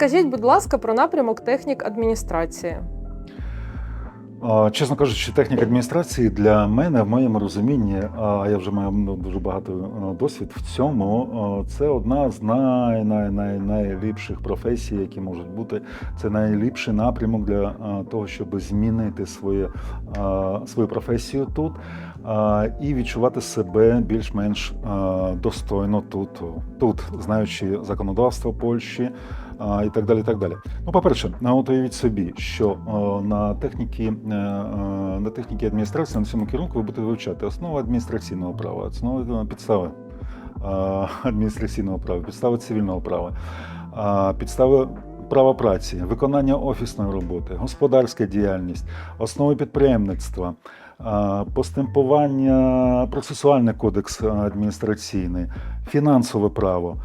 Розкажіть, будь ласка, про напрямок технік адміністрації. Чесно кажучи, техніка адміністрації для мене, в моєму розумінні, а я вже маю ну, дуже багато досвід в цьому. Це одна з най, най, най, найліпших професій, які можуть бути. Це найліпший напрямок для того, щоб змінити своє, свою професію тут і відчувати себе більш-менш достойно тут, тут, знаючи законодавство Польщі і так далі. так далі. Ну, по-перше, от уявіть собі, що на техніки, е, е, на техніки адміністрації на цьому керунку ви будете вивчати основи адміністраційного права, основи е, підстави адміністраційного права, підстави цивільного права, підстави. Права праці, виконання офісної роботи, господарська діяльність, основи підприємництва, постемпування, процесуальний кодекс адміністраційний, фінансове право.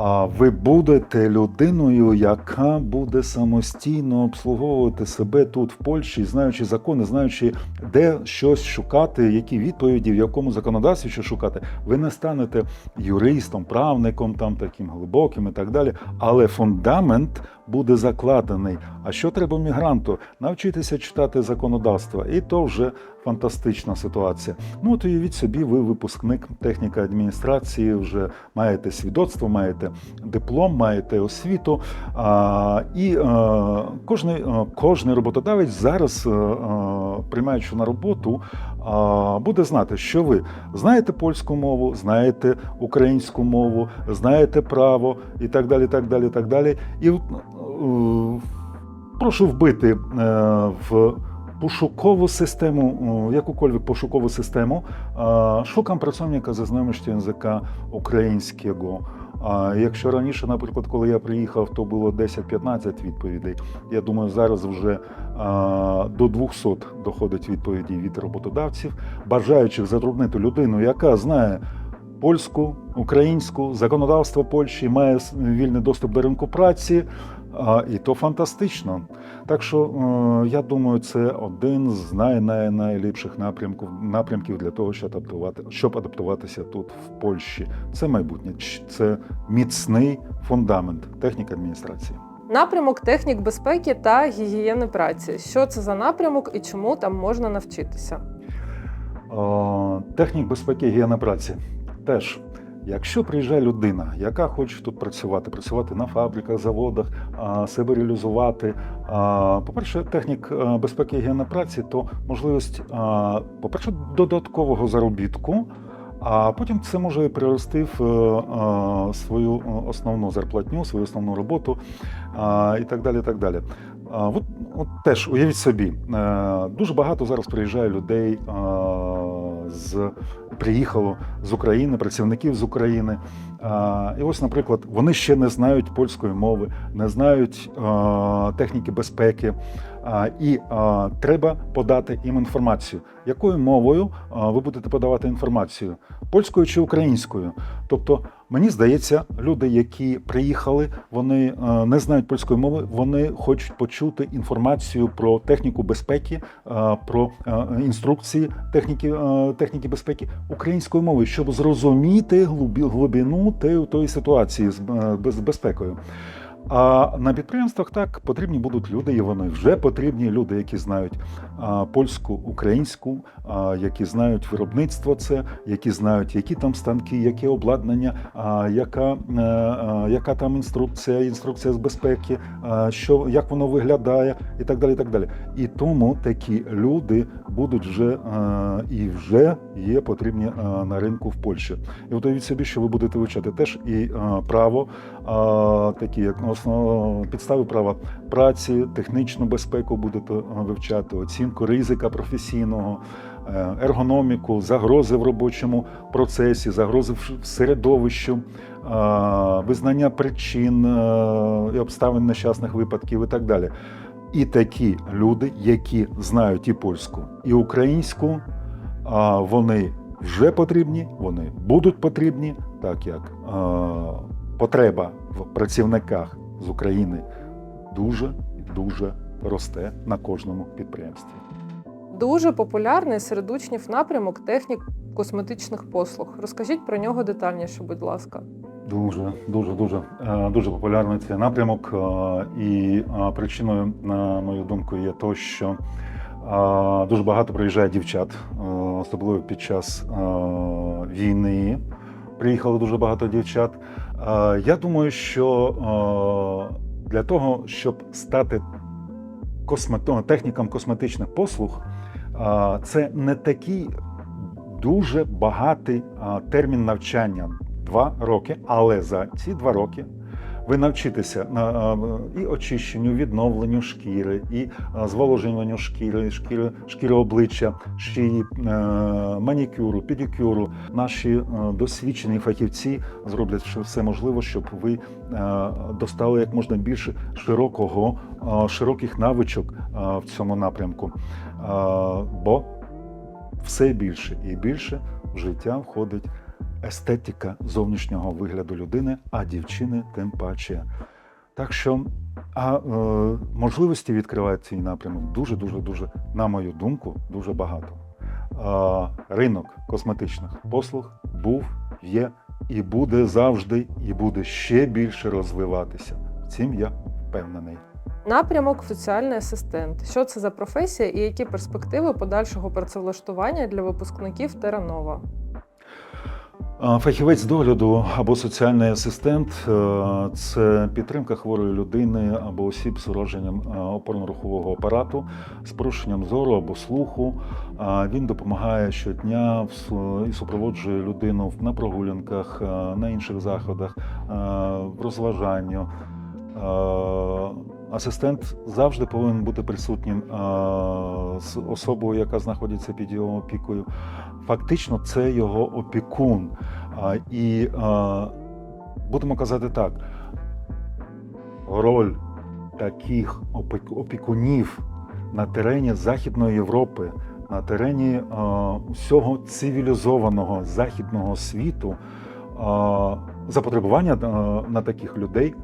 А ви будете людиною, яка буде самостійно обслуговувати себе тут в Польщі, знаючи закони, знаючи, де щось шукати, які відповіді, в якому законодавстві що шукати. Ви не станете юристом, правником, там таким глибоким і так далі. Але фундамент буде закладений. А що треба мігранту? Навчитися читати законодавство, і то вже фантастична ситуація. Ну от уявіть собі, ви випускник техніка адміністрації, вже маєте свідоцтво, маєте диплом, маєте освіту. А, і а, кожний, а, кожний роботодавець зараз, а, а, приймаючи на роботу, а, буде знати, що ви знаєте польську мову, знаєте українську мову, знаєте право і так далі. так далі, так далі. І е, прошу вбити е, в пошукову систему, якуkolwiek пошукову систему, шукам працівника зі знайомості язика українського. А якщо раніше, наприклад, коли я приїхав, то було 10-15 відповідей. Я думаю, зараз вже до 200 доходить відповіді від роботодавців, бажаючих затруднити людину, яка знає польську, українську, законодавство Польщі, має вільний доступ до ринку праці. А, і то фантастично. Так що е, я думаю, це один з най, най, найліпших напрямків, напрямків для того, щоб адаптувати, щоб адаптуватися тут в Польщі. Це майбутнє, це міцний фундамент техніки адміністрації. Напрямок технік безпеки та гігієни праці. Що це за напрямок і чому там можна навчитися? Технік безпеки і гігієни праці. Теж, якщо приїжджає людина, яка хоче тут працювати, працювати на фабриках, заводах, себе реалізувати. По-перше, технік е, безпеки і гігієни праці то можливість, по-перше, додаткового заробітку. А потім це може перерости в е, свою е, основну зарплатню, свою основну роботу і так далі. Так далі. От, от теж уявіть собі, дуже багато зараз приїжджає людей з приїхало з України, працівників з України. І ось, наприклад, вони ще не знають польської мови, не знають техніки безпеки, і треба подати їм інформацію. Якою мовою ви будете подавати інформацію? Польською чи українською? Тобто, мені здається, люди, які приїхали, вони не знають польської мови, вони хочуть почути інформацію про техніку безпеки, про інструкції техніки, техніки безпеки українською мовою, щоб зрозуміти глубі- глибину у тої ситуації з е, безпекою. А на підприємствах так потрібні будуть люди, і вони вже потрібні люди, які знають польську, українську, які знають виробництво це, які знають, які там станки, яке обладнання, яка, е, а, яка там інструкція, інструкція з безпеки, що як воно виглядає, і так далі. І так далі. І тому такі люди будуть вже е, і вже є потрібні е, на ринку в Польщі. І от собі, що ви будете вивчати теж і е, право, е, такі як основ, підстави права праці, технічну безпеку будете е, вивчати, оцінку ризика професійного. е, Ергономіку, загрози в робочому процесі, загрози в середовищу, е, визнання причин е, і обставин нещасних випадків і так далі. І такі люди, які знають і польську, і українську, вони вже потрібні, вони будуть потрібні, так як е, потреба в працівниках з України дуже дуже росте на кожному підприємстві. Дуже популярний серед учнів напрямок технік косметичних послуг. Розкажіть про нього детальніше, будь ласка. Дуже, дуже, дуже, е, дуже популярний цей напрямок. е, І е, причиною, на мою думку, є то, що дуже багато приїжджає дівчат, особливо під час війни. Приїхало дуже багато дівчат. Я думаю, що для того, щоб стати техніком косметичних послуг, це не такий дуже багатий термін навчання. Два роки, але за ці два роки ви навчитеся на і очищенню, відновленню шкіри, і зволоженню шкіри, шкіри, шкіри обличчя, шиї, е, манікюру, педикюру. Наші е, досвідчені фахівці зроблять все- можливе, щоб ви е, достали як можна більше широкого, широких навичок в цьому напрямку. Бо все більше і більше в життя входить естетика зовнішнього вигляду людини, а дівчини тим паче. Так що а, е, можливості відкривають цей напрямок дуже, дуже, на мою думку, дуже багато. Е, ринок косметичних послуг був, є і буде завжди, і буде ще більше розвиватися. В цім я впевнений. Напрямок соціальний асистент. Що це за професія і які перспективи подальшого працевлаштування для випускників Теранова? Фахівець догляду або соціальний асистент е, це підтримка хворої людини або осіб з ураженням е, опорно-рухового апарату, з порушенням зору або слуху. Він допомагає щодня і супроводжує людину на прогулянках, е, на інших заходах, в розважанню. Асистент завжди повинен бути присутнім з особою, яка знаходиться під його опікою. Фактично, це його опікун. І будемо казати так: роль таких опікунів на терені Західної Європи, на терені а, всього цивілізованого західного світу, запотребування на таких людей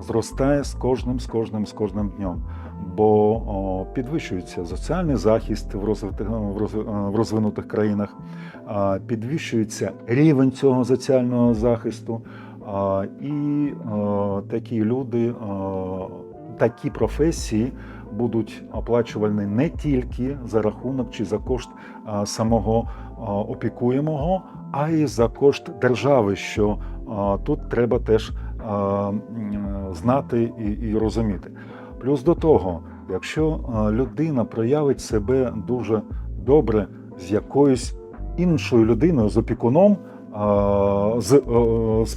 зростає з кожним, з кожним, з кожним днем. Бо о, підвищується соціальний захист в розвитих в розви- в розвинутих країнах, підвищується рівень цього соціального захисту, і а, такі люди, а, такі професії будуть оплачувальні не тільки за рахунок чи за кошт самого опікуємого, а й за кошт держави, що а, тут треба теж знати і, і розуміти. Плюс до того, якщо людина проявить себе дуже добре з якоюсь іншою людиною, з опікуном, з, з,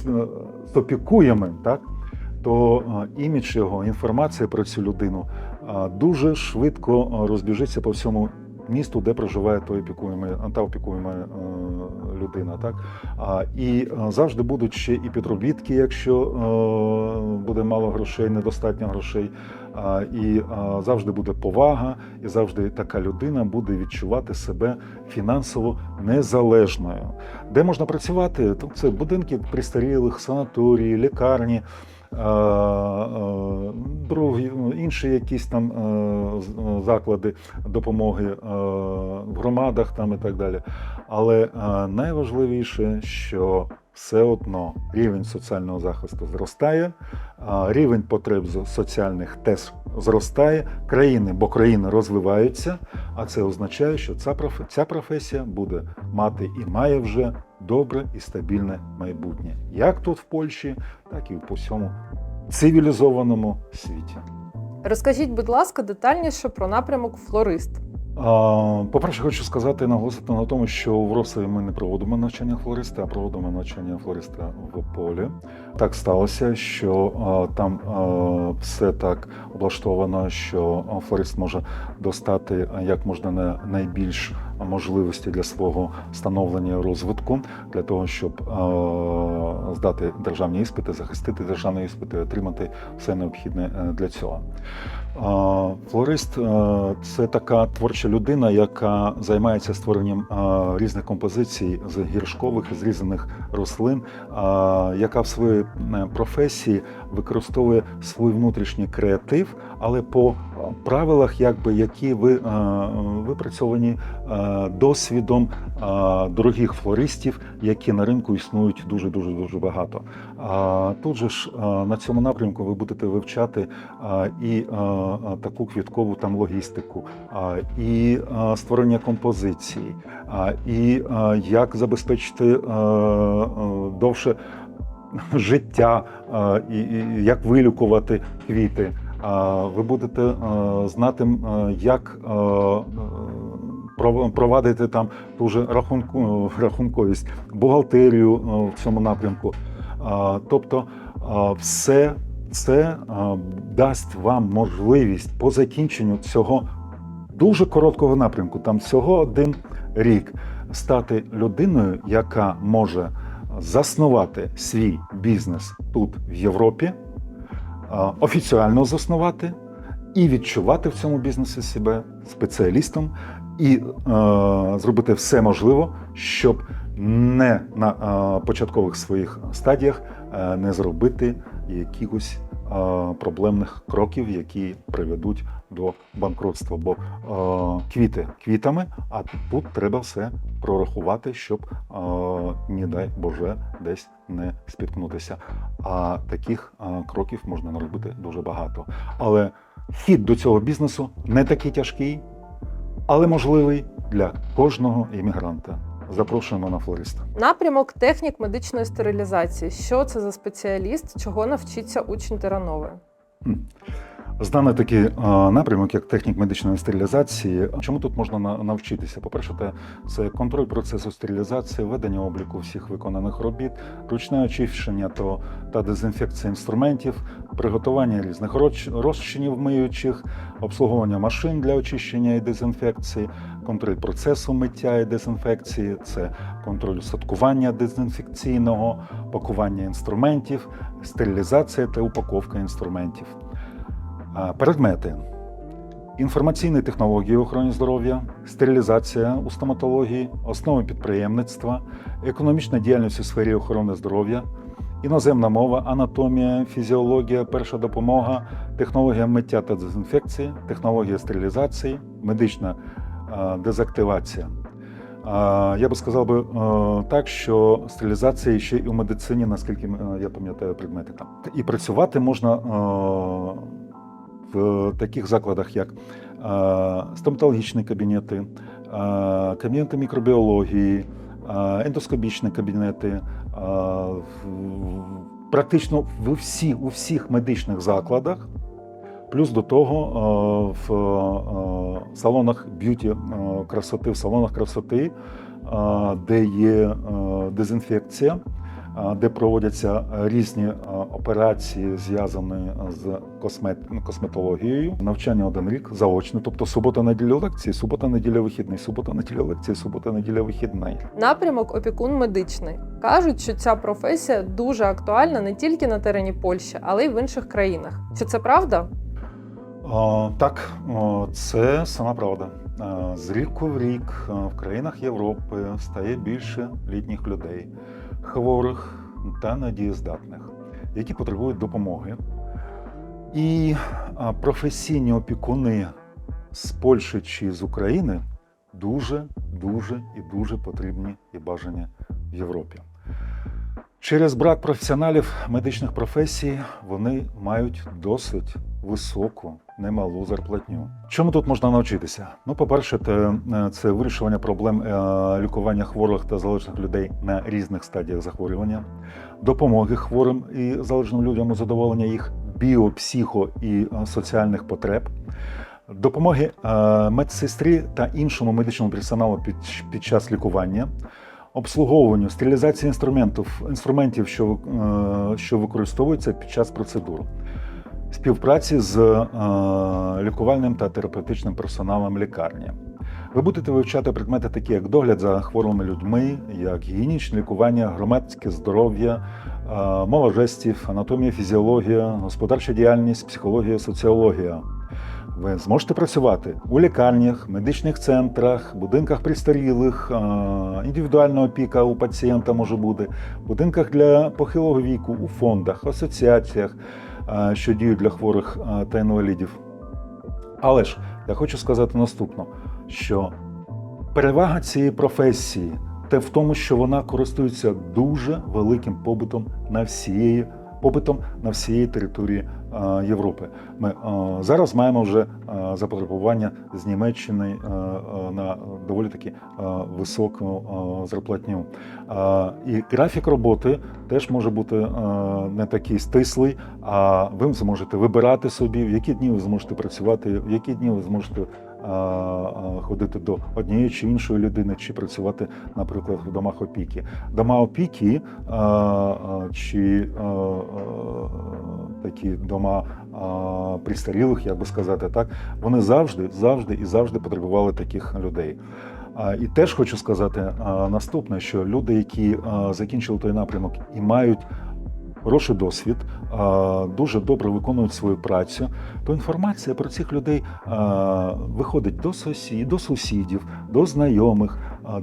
з опікуємим, так, то імідж його, інформація про цю людину дуже швидко розбіжиться по всьому місту, де проживає той опікуємий, та опікуєма е, людина. Так? І а, завжди будуть ще і підробітки, якщо е, буде мало грошей, недостатньо грошей. І завжди буде повага, і завжди така людина буде відчувати себе фінансово незалежною. Де можна працювати? Це будинки престарілих, санаторії, лікарні. Другі інші якісь там е, е, заклади допомоги е, в громадах там і так далі. Але найважливіше, що все одно рівень соціального захисту зростає, рівень потреб соціальних теж зростає. Країни, бо країни розвиваються, а це означає, що ця проф- ця професія буде мати і має вже добре і стабільне майбутнє, як тут в Польщі, так і по всьому цивілізованому світі. Розкажіть, будь ласка, детальніше про напрямок флорист. По-перше, хочу сказати, наголосити на тому, що в Росові ми не проводимо навчання флориста, а проводимо навчання флориста в полі. Так сталося, що там все так облаштовано, що флорист може достати як можна на найбільш можливості для свого становлення і розвитку, для того, щоб здати державні іспити, захистити державні іспити, отримати все необхідне е, для цього. Флорист е, це така творча людина, яка займається створенням е, різних композицій з гіршкових з зрізаних рослин, яка в своїй е, професії використовує свій внутрішній креатив, але по правилах, якби які ви випрацьовані досвідом е, дорогих флористів, які на ринку існують дуже дуже дуже багато. Тут же ж е, на цьому напрямку ви будете вивчати е, і е, е, таку квіткову там логістику, е, і е, створення композиції, е, і е, як забезпечити е, е, довше життя, е, і, як вилікувати квіти. Ви будете е, знати, е, як е, е, провадити там ту же рахунку, рахунковість, бухгалтерію е, в цьому напрямку. Тобто все це дасть вам можливість по закінченню цього дуже короткого напрямку, там всього один рік, стати людиною, яка може заснувати свій бізнес тут в Європі, офіціально заснувати і відчувати в цьому бізнесі себе спеціалістом, і е, зробити все можливе, щоб не на е, початкових своїх стадіях е, не зробити якихось е, проблемних кроків, які приведуть до банкротства. Бо е, квіти квітами, а тут треба все прорахувати, щоб е, не дай Боже десь не спіткнутися. А таких е, кроків можна наробити дуже багато. Але хід до цього бізнесу не такий тяжкий, але можливий для кожного іммігранта. Запрошуємо на флориста. Напрямок технік медичної стерилізації. Що це за спеціаліст, чого навчиться учень Теранови? Знане такий е, напрямок, як технік медичної стерилізації. Чому тут можна навчитися? По-перше, це контроль процесу стерилізації, ведення обліку всіх виконаних робіт, ручне очищення та дезінфекція інструментів, приготування різних розчинів миючих, обслуговування машин для очищення і дезінфекції, контроль процесу миття і дезінфекції, це контроль садкування дезінфекційного, пакування інструментів, стерилізація та упаковка інструментів. Предмети. Інформаційні технології в охороні здоров'я, стерилізація у стоматології, основи підприємництва, економічна діяльність у сфері охорони здоров'я, іноземна мова, анатомія, фізіологія, перша допомога, технологія миття та дезінфекції, технологія стерилізації, медична дезактивація. Я би сказав би е, так, що стерилізація ще і у медицині, наскільки е, я пам'ятаю предмети там. І працювати можна е, в таких закладах, як стоматологічні кабінети, кабінети мікробіології, ендоскопічні кабінети. Практично в всі, у всіх медичних закладах. Плюс до того в салонах б'юті красоти, в салонах красоти, де є дезінфекція, де проводяться різні е, операції, зв'язані з космет, ну, косметологією. Навчання один рік заочне, тобто субота, неділя лекції, субота, неділя вихідний, субота, неділя лекції, субота, неділя вихідний. Напрямок опікун медичний. Кажуть, що ця професія дуже актуальна не тільки на терені Польщі, але й в інших країнах. Чи це правда? О, так, о, це сама правда. З ріку в рік в країнах Європи стає більше літніх людей, хворих та недієздатних, які потребують допомоги. І професійні опікуни з Польщі чи з України дуже, дуже і дуже потрібні і бажані в Європі. Через брак професіоналів медичних професій вони мають досить високу, немалу зарплатню. Чому тут можна навчитися? Ну, по-перше, е, це вирішування проблем е, лікування хворих та залежних людей на різних стадіях захворювання, допомоги хворим і залежним людям у задоволення їх біо, психо і е, соціальних потреб. Допомоги медсестрі та іншому медичному персоналу під, під час лікування, обслуговуванню, стерилізації інструментів, інструментів що, що використовуються під час процедур, співпраці з е, лікувальним та терапевтичним персоналом лікарні. Ви будете вивчати предмети, такі як догляд за хворими людьми, як гігієнічне лікування, громадське здоров'я, е, мова жестів, анатомія, фізіологія, господарча діяльність, психологія, соціологія. Ви зможете працювати у лікарнях, медичних центрах, будинках престарілих, е, індивідуальна опіка у пацієнта може бути, будинках для похилого віку, у фондах, асоціаціях, що діють для хворих е, та інвалідів. Але ж я хочу сказати наступне, що Перевага цієї професії те в тому, що вона користується дуже великим побутом на всієї попитом на всієї території е, Європи. Ми е, зараз маємо вже е, запотребування з Німеччини на доволі таки високу зарплатню. І графік роботи теж може бути не такий стислий, а ви зможете вибирати собі, в які дні ви зможете працювати, в які дні ви зможете ходити до однієї чи іншої людини, чи працювати, наприклад, в домах опіки. Дома опіки чи такі дома престарілих, як би сказати так, вони завжди, завжди і завжди потребували таких людей. І теж хочу сказати наступне, що люди, які закінчили той напрямок і мають хороший досвід, дуже добре виконують свою працю, то інформація про цих людей виходить до сусідів, до сусідів, до знайомих,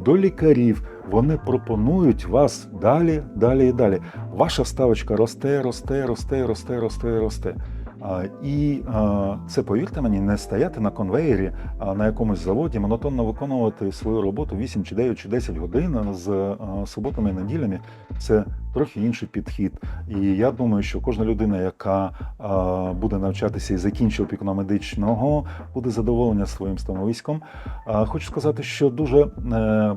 до лікарів. Вони пропонують вас далі, далі і далі. Ваша ставочка росте, росте, росте, росте, росте, росте. І це, повірте мені, не стояти на конвеєрі на якомусь заводі, монотонно виконувати свою роботу 8 чи 9 чи 10 годин з суботами і неділями. Це трохи інший підхід. І я думаю, що кожна людина, яка буде навчатися і закінчить опікуно-медичного, буде задоволена своїм становиськом. Хочу сказати, що дуже е,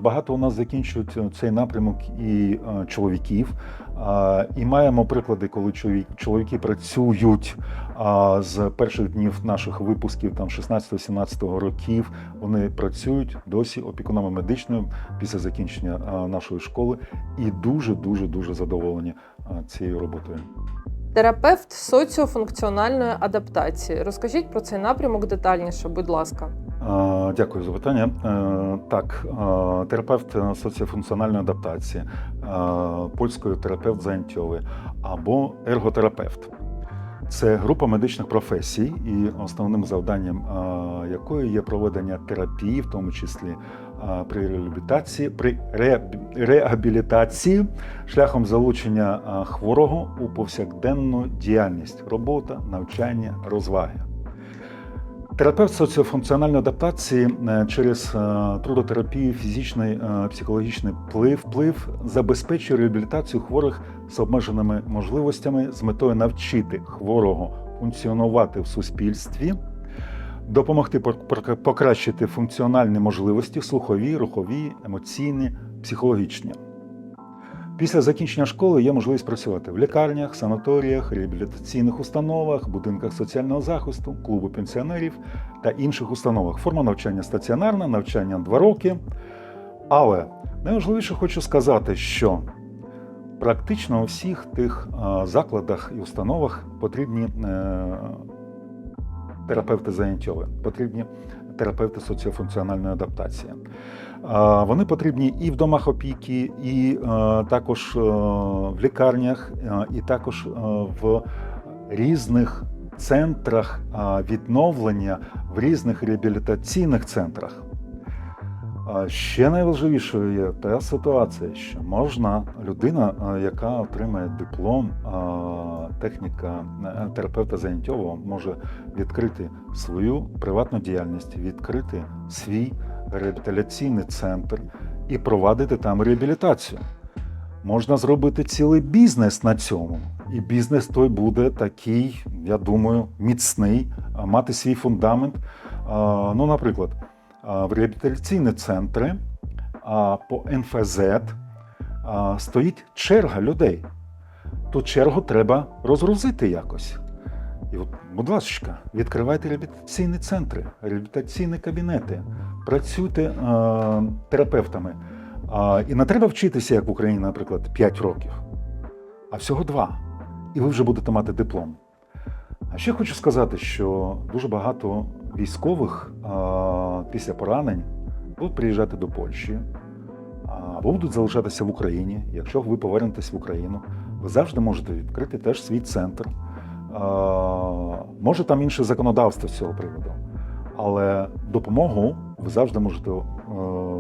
багато у нас закінчують цей напрямок і е, чоловіків. І маємо приклади, коли чоловік- чоловіки працюють з перших днів наших випусків, там 16-17 років, вони працюють досі опікунами медичною після закінчення нашої школи і дуже, дуже, дуже задоволені а, цією роботою. Терапевт соціофункціональної адаптації. Розкажіть про цей напрямок детальніше, будь ласка. Дякую за питання. Е, Так, терапевт соціофункціональної адаптації, польською терапевт заянтьовий або ерготерапевт. Це група медичних професій, і основним завданням якої є проведення терапії, в тому числі при реабілітації, при реабі- реабілітації шляхом залучення хворого у повсякденну діяльність, робота, навчання, розваги. Терапевт соціофункціональної адаптації е, через е, трудотерапію, фізичний, е, психологічний вплив, вплив забезпечує реабілітацію хворих з обмеженими можливостями з метою навчити хворого функціонувати в суспільстві, допомогти пок- пок- покращити функціональні можливості слухові, рухові, емоційні, психологічні. Після закінчення школи є можливість працювати в лікарнях, санаторіях, реабілітаційних установах, будинках соціального захисту, клубу пенсіонерів та інших установах. Форма навчання стаціонарна, навчання 2 роки. Але найважливіше хочу сказати, що практично у всіх тих закладах і установах потрібні е, терапевти заняттєві, потрібні терапевти соціофункціональної адаптації. Вони потрібні і в домах опіки, і е, також е, в лікарнях, е, і також в різних центрах відновлення, в різних реабілітаційних центрах. Ще найважливішою є та ситуація, що можна людина, е, яка отримає диплом техніка е, терапевта заняттєвого, може відкрити свою приватну діяльність, відкрити свій реабілітаційний центр і провадити там реабілітацію. Можна зробити цілий бізнес на цьому. І бізнес той буде такий, я думаю, міцний, мати свій фундамент. Ну, наприклад, в реабілітаційні центри по НФЗ стоїть черга людей. Ту чергу треба розгрузити якось. І от, будь ласка, відкривайте реабілітаційні центри, реабілітаційні кабінети, працюйте е, терапевтами. А, і не треба вчитися, як в Україні, наприклад, 5 років, а всього 2. І ви вже будете мати диплом. А ще хочу сказати, що дуже багато військових після поранень будуть приїжджати до Польщі або будуть залишатися в Україні. Якщо ви повернетесь в Україну, ви завжди можете відкрити теж свій центр. Може там інше законодавство з цього приводу, але допомогу ви завжди можете е,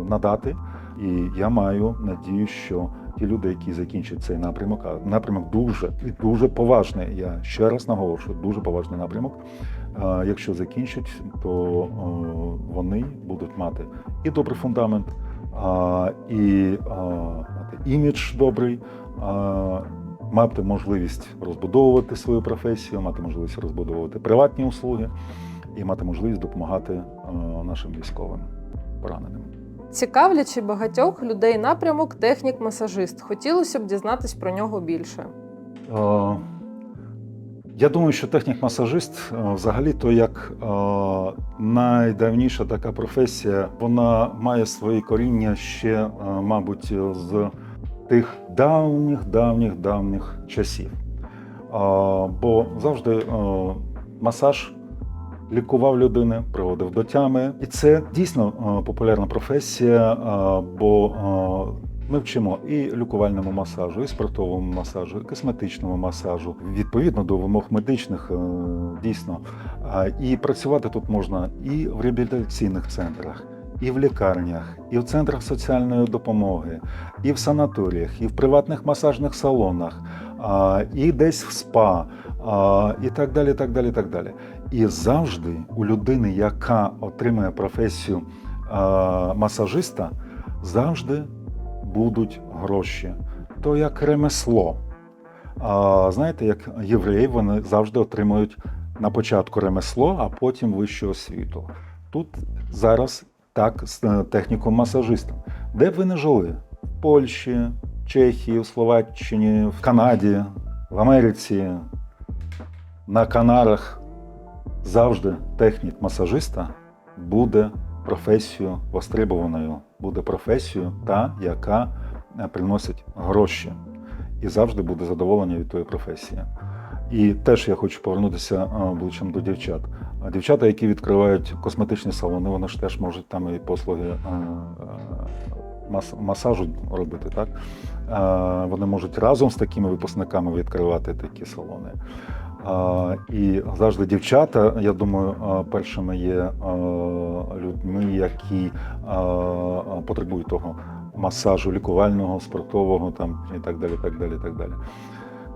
надати. І я маю надію, що ті люди, які закінчать цей напрямок, а напрямок дуже і дуже поважний. Я ще раз наголошую, дуже поважний напрямок. Якщо закінчать, то вони будуть мати і добрий фундамент, і мати імідж добрий, мати можливість розбудовувати свою професію, мати можливість розбудовувати приватні услуги і мати можливість допомагати нашим військовим пораненим. Цікавлячи багатьох людей напрямок технік-масажист, хотілося б дізнатись про нього більше. Я думаю, що технік-масажист е, взагалі то як е, найдавніша така професія, вона має свої коріння ще, е, мабуть, з тих давніх, давніх, давніх часів. Бо завжди масаж лікував людини, приводив до тями. І це дійсно популярна професія, бо ми вчимо і лікувальному масажу, і спортовому масажу, і косметичному масажу, відповідно до вимог медичних, е, дійсно. І працювати тут можна і в реабілітаційних центрах, і в лікарнях, і в центрах соціальної допомоги, і в санаторіях, і в приватних масажних салонах, і десь в спа, і так далі. так далі, так далі. І завжди у людини, яка отримує професію масажиста, завжди будуть гроші. То як ремесло. А, знаєте, як євреї, вони завжди отримують на початку ремесло, а потім вищу освіту. Тут зараз так з е, техніком масажистом. Де б ви не жили? В Польщі, Чехії, в Словаччині, в Канаді, в Америці, на Канарах завжди технік масажиста буде професією востребованою, буде професією та, яка е, приносить гроші, і завжди буде задоволення від тої професії. І теж я хочу повернутися е, обличчям до дівчат. Дівчата, які відкривають косметичні салони, вони ж теж можуть там і послуги е, мас- масажу робити. Так? Вони можуть разом з такими випускниками відкривати такі салони. І завжди дівчата, я думаю, першими є людьми, які потребують того масажу лікувального, спортового там і так далі. так далі, так далі.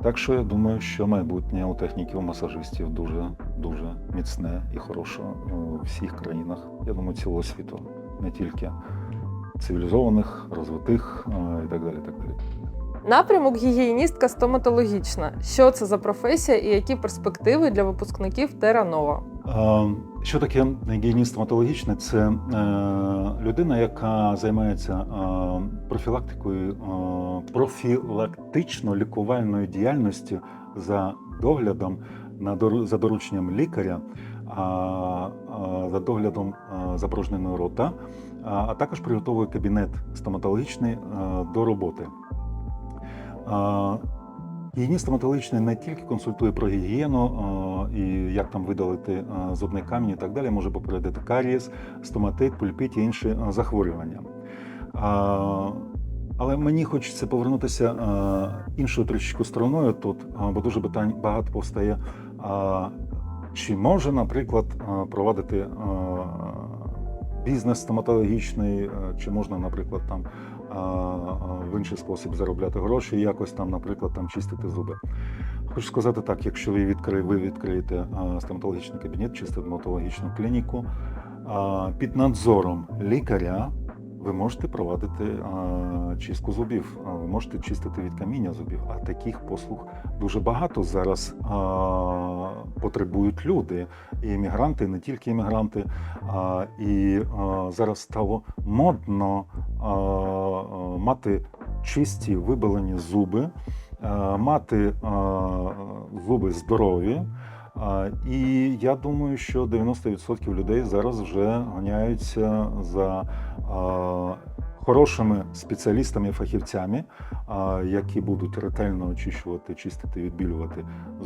Так що я думаю, що майбутнє у техніків масажистів дуже дуже міцне і хороше у всіх країнах. Я думаю, цілого світу, не тільки цивілізованих, розвитих і так далі. так далі. Напрямок гігієністка стоматологічна. Що це за професія і які перспективи для випускників Теранова? Що таке гігієніст стоматологічний? Це е, людина, яка займається е, профілактикою, е, профілактично-лікувальною діяльністю за доглядом за дорученням лікаря, за доглядом запорожненого рота, а також приготовує кабінет стоматологічний до роботи. Гігієніст стоматологічний не тільки консультує про гігієну і як там видалити зубний камінь і так далі, може попередити карієс, стоматит, пульпіт і інші захворювання. Але мені хочеться повернутися іншою трішечку стороною тут, бо дуже питань багато повстає. Чи може, наприклад, провадити бізнес стоматологічний, чи можна, наприклад, там в інший спосіб заробляти гроші, якось там, наприклад, там чистити зуби. Хочу сказати так: якщо ви відкри, ви відкриєте стоматологічний кабінет чи стоматологічну клініку під надзором лікаря. Ви можете провадити чистку зубів, ви можете чистити від каміння зубів. А таких послуг дуже багато зараз потребують люди, і іммігранти, і не тільки іммігранти. І зараз стало модно мати чисті вибелені зуби, мати зуби здорові. І я думаю, що 90% людей зараз вже ганяються за хорошими спеціалістами, фахівцями, які будуть ретельно очищувати, чистити, відбілювати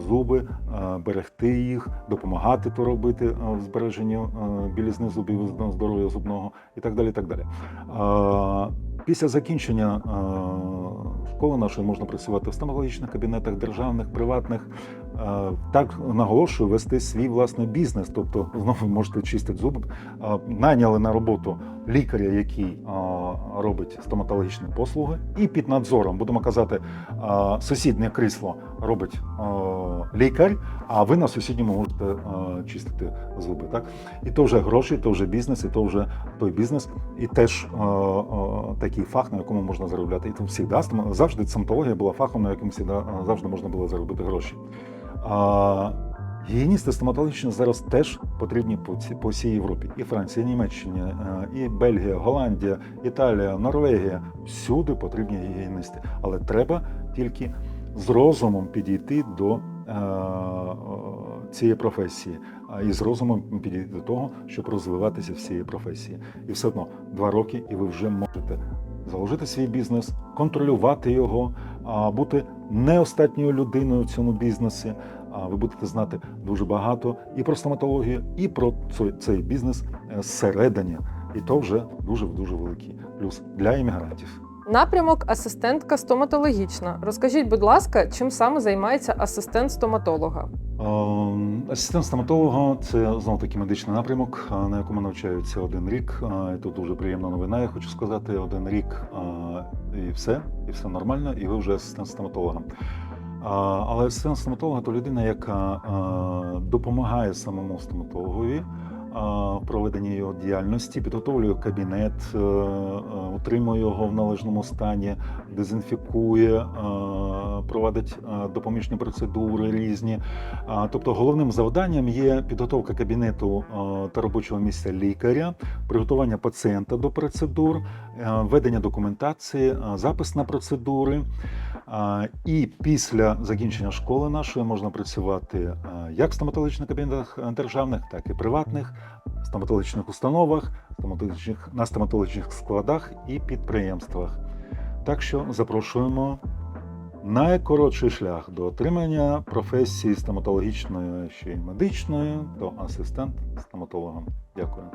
зуби, берегти їх, допомагати то робити в збереженні білізни зубів, здоров'я зубного і так далі. і так далі. Після закінчення а, школи нашої можна працювати в стоматологічних кабінетах, державних, приватних. Так наголошую вести свій власний бізнес. Тобто знову можете чистити зуби. Найняли на роботу лікаря, який робить стоматологічні послуги, і під надзором будемо казати, сусіднє крісло робить лікар, а ви на сусідньому можете е, чистити зуби. Так? І то вже гроші, то вже бізнес, і то вже той бізнес, і теж е, е, такий фах, на якому можна заробляти. І там всігда, завжди стоматологія була фахом, на якому завжди можна було заробити гроші. А, Гігієністи стоматологічні зараз теж потрібні по, всій Європі. І Франція, і Німеччина, і Бельгія, Голландія, Італія, Норвегія. Всюди потрібні гігієністи. Але треба тільки з розумом підійти до цієї професії, і з розумом підійти до того, щоб розвиватися в цієї професії. І все одно два роки, і ви вже можете заложити свій бізнес, контролювати його, бути не остатньою людиною в цьому бізнесі. А ви будете знати дуже багато і про стоматологію, і про цей- цей бізнес е, зсередині. І то вже дуже дуже великий плюс для іммігрантів. Напрямок асистентка стоматологічна. Розкажіть, будь ласка, чим саме займається асистент стоматолога? Ем, Асистент стоматолога це знов таки медичний напрямок, е, на якому навчаються один рік. Е, тут дуже приємна новина. Я хочу сказати, один рік е, і все, і все нормально, і ви вже асистент стоматолога. Але асистент стоматолога то людина, яка допомагає самому стоматологові в проведенні його діяльності, підготовлює кабінет, е, е, утримує його в належному стані, дезінфікує, е, проводить допоміжні процедури різні. Тобто головним завданням є підготовка кабінету та робочого місця лікаря, приготування пацієнта до процедур, ведення документації, запис на процедури. І після закінчення школи нашої можна працювати е, як в стоматологічних кабінетах е, державних, так і приватних, стоматологічних установах, стоматологічних, на стоматологічних складах і підприємствах. Так що запрошуємо найкоротший шлях до отримання професії стоматологічної ще й медичної, то асистент стоматолога. Дякую.